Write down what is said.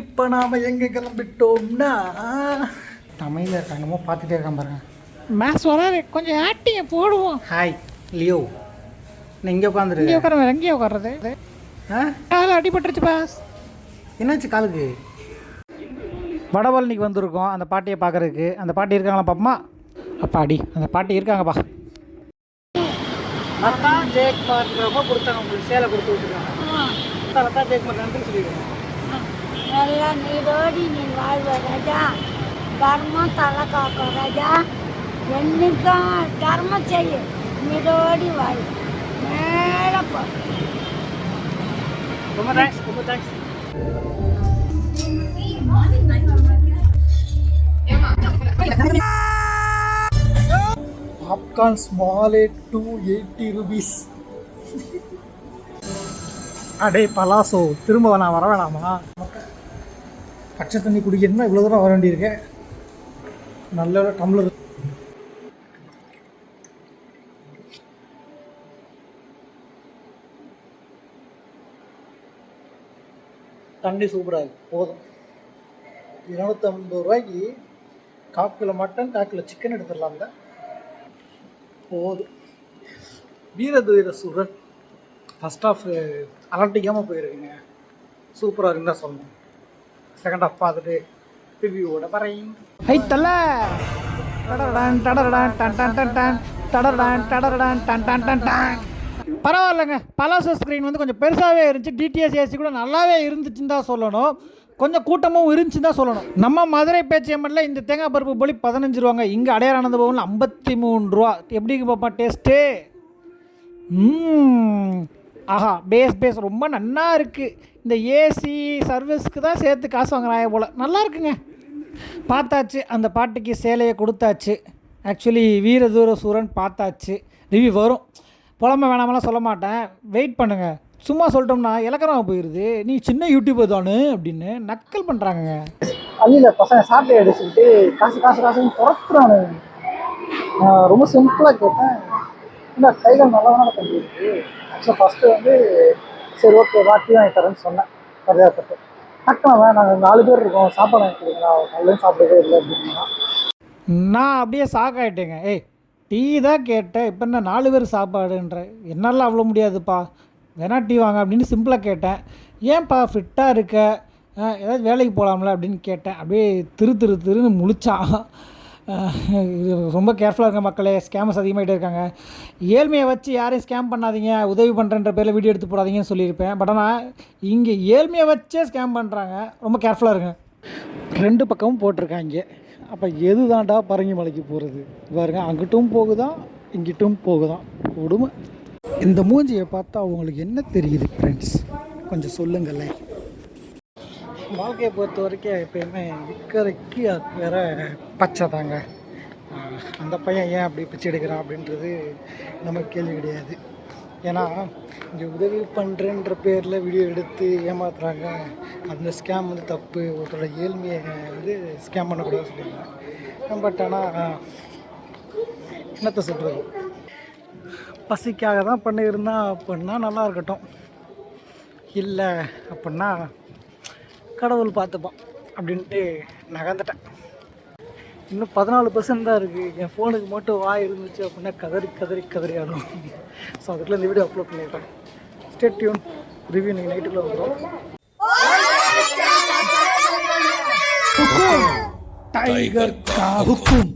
இப்போ நாம் எங்கே கிளம்பிட்டோம்னா? தமிழில் இருக்காங்கமோ பார்த்துட்டே இருக்கான் பாருங்க. மேத்ஸ் வராது. கொஞ்சம் ஆக்டிங்க போடுவோம். ஹாய் லியோ நான் இங்கே இங்கே உட்காந்துரு உட்கார எங்கேயே உட்கார்றது. ஆ? கால அடிபட்டுருச்சு பாஸ் என்னாச்சு காலுக்கு? வடபழனிக்கு வந்திருக்கோம். அந்த பாட்டியை பார்க்கறதுக்கு. அந்த பாட்டி இருக்காங்களா பாப்பமா அப்பாடி அந்த பாட்டி இருக்காங்கப்பா அதான் ஜெயக் பார்க்குறப்ப கொடுத்தாங்க. உங்களுக்கு சேலை கொடுத்து விட்டுருக்காங்க. लगता रहता है कि एक मकान से दूसरी ಎಲ್ಲ ನೀಡೋಡಿನಿಲ್ವಾಳ್ವರಜ ಧರ್ಮ ತಲಕಾಕ ರಜ ಎನ್ನಿಕ ಧರ್ಮ ಚೆಯ್ಯ ನಿಡೋಡಿ ವಾಯ್ ಮೇಡಪ್ಪ ತುಂಬ ಥ್ಯಾಂಕ್ಸ್ ತುಂಬ thanks popcorn small eight two eighty rupees அடே பலாசோ திரும்ப நான் வர வேணாமா? பச்சை தண்ணி குடிக்கணும்னா இவ்வளோ தூரம் வர வேண்டியிருக்கேன் நல்ல டம்ளர். தண்ணி சூப்பராக இருக்கு. போதும். இருநூத்தம்பது ரூபாய்க்கு கால் கிலோ மட்டன் கால் கிலோ சிக்கன் எடுத்துடலாம்ல. போதும். வீரதுவீர சுரன். ஃபஸ்ட் ஆஃப் அலட்டிக்காமல் போயிருக்குங்க. சூப்பராக இருந்தால் சொல்லணும். செகண்ட் ஆஃப் பார்த்துட்டு ரிவ்யூவோட வரேன் ஹை தல்ல டடரடான் டடரடான் டன் டன் டன் டன். டடரடான் டடரடான் டன் டன் டன் டன். பரவாயில்லைங்க. பலாசோ ஸ்க்ரீன் வந்து கொஞ்சம் பெருசாகவே இருந்துச்சு. டிடிஎஸ் ஏசி கூட நல்லாவே இருந்துச்சுன்னு தான் சொல்லணும். கொஞ்சம் கூட்டமும் இருந்துச்சுன்னு தான் சொல்லணும். நம்ம மதுரை பேச்சியம்மனில் இந்த தேங்காய் பருப்பு போலி பதினஞ்சு ரூபாங்க. இங்கே அடையாரானந்த பவனில் ஐம்பத்தி மூணு ரூபா. எப்படி பார்ப்பா டேஸ்ட்டு? ம் ஆஹா பேஸ் பேஸ் ரொம்ப நன்னா இருக்குது இந்த ஏசி சர்வீஸ்க்கு தான் சேர்த்து காசு வாங்குறாங்க போல். நல்லா இருக்குங்க. பார்த்தாச்சு. அந்த பாட்டுக்கு சேலையை கொடுத்தாச்சு. ஆக்சுவலி வீரதூர சூரன் பார்த்தாச்சு. ரிவ்யூ வரும். புலம்ப வேணாமெல்லாம் சொல்ல மாட்டேன். வெயிட் பண்ணுங்கள் சும்மா சொல்லிட்டோம்னா இலக்கணமாக போயிடுது நீ சின்ன யூடியூபர் தானு அப்படின்னு நக்கல் பண்ணுறாங்கங்க பள்ளியில் பசங்க சாப்பிட்டு அடிச்சுக்கிட்டு காசு காசு காசுன்னு துரத்துறானு ரொம்ப சிம்பிளாக கேட்டேன். இல்லை கைகள் நல்லா தானே இருக்கு ஆக்சுவலாக ஃபஸ்ட்டு வந்து சரி ஓகே வாட்டி வாங்கி தரேன்னு சொன்னேன் மரியாதைப்பட்டு. டக்குனவன் நாங்கள் நாலு பேர் இருக்கோம் சாப்பாடு வாங்கி கொடுங்களா நல்லா சாப்பிடவே இல்லை அப்படின்னா நான் அப்படியே ஷாக் ஆகிட்டேங்க ஏய் டீ தான் கேட்டேன் இப்போ என்ன நாலு பேர் சாப்பாடுன்ற? என்னால் அவ்வளோ முடியாதுப்பா. வேணா டீ வாங்க அப்படின்னு சிம்பிளாக கேட்டேன். ஏன்ப்பா ஃபிட்டாக இருக்க? ஏதாவது வேலைக்கு போகலாம்ல அப்படின்னு கேட்டேன். அப்படியே திரு திரு திருன்னு முழிச்சான். ரொம்ப கேர்ஃபுல்லாக இருங்க மக்களே ஸ்கேமர்ஸ் அதிகமாகிட்டே இருக்காங்க. ஏழ்மையை வச்சு யாரையும் ஸ்கேம் பண்ணாதீங்க உதவி பண்ணுறன்ற பேரில் வீடியோ எடுத்து போடாதீங்கன்னு சொல்லியிருப்பேன். பட் ஆனால் இங்கே ஏழ்மையை வச்சே ஸ்கேம் பண்ணுறாங்க ரொம்ப கேர்ஃபுல்லாக இருங்க. ரெண்டு பக்கமும் போட்டிருக்காங்க. அப்போ எது தாண்டா பரங்கி மலைக்கு போகிறது பாருங்க அங்கிட்டும் போகுதான் இங்கிட்டும் போகுதான் கொடுமை. இந்த மூஞ்சியை பார்த்தா உங்களுக்கு என்ன தெரியுது ஃப்ரெண்ட்ஸ் கொஞ்சம் சொல்லுங்களேன். வாழ்க்கையை பொறுத்த வரைக்கும் எப்பயுமே இக்கரைக்கு வேற பச்சை தாங்க. அந்த பையன் ஏன் அப்படி பிச்சை எடுக்கிறான் அப்படின்றது நமக்கு கேள்வி கிடையாது. ஏன்னா இங்கே உதவி பண்ணுறேன்ற பேரில் வீடியோ எடுத்து ஏமாத்துறாங்க. அந்த ஸ்கேம் வந்து தப்பு. ஒருத்தரோட ஏழ்மையை வந்து ஸ்கேம் பண்ணக்கூடாது சொல்லியிருக்காங்க பட் ஆனால் என்னத்தை சொல்கிறது பசிக்காக தான் பண்ணியிருந்தா அப்படின்னா நல்லா இருக்கட்டும். இல்லை அப்படின்னா கடவுள் பார்த்துப்பான் அப்படின்ட்டு நகர்ந்துட்டேன். இன்னும் பதினாலு பர்சன்ட் தான் இருக்குது என் ஃபோனுக்கு மட்டும் வாய் இருந்துச்சு அப்படின்னா கதறி கதறி கதறி ஆடும். ஸோ அதுக்குள்ளே இந்த வீடியோ அப்லோட் பண்ணிடுறேன். ஸ்டேட் டியூன் ரிவ்யூ நீங்கள் நைட்டுக்குள்ளே வந்துடும் டைகர் காவுக்கும்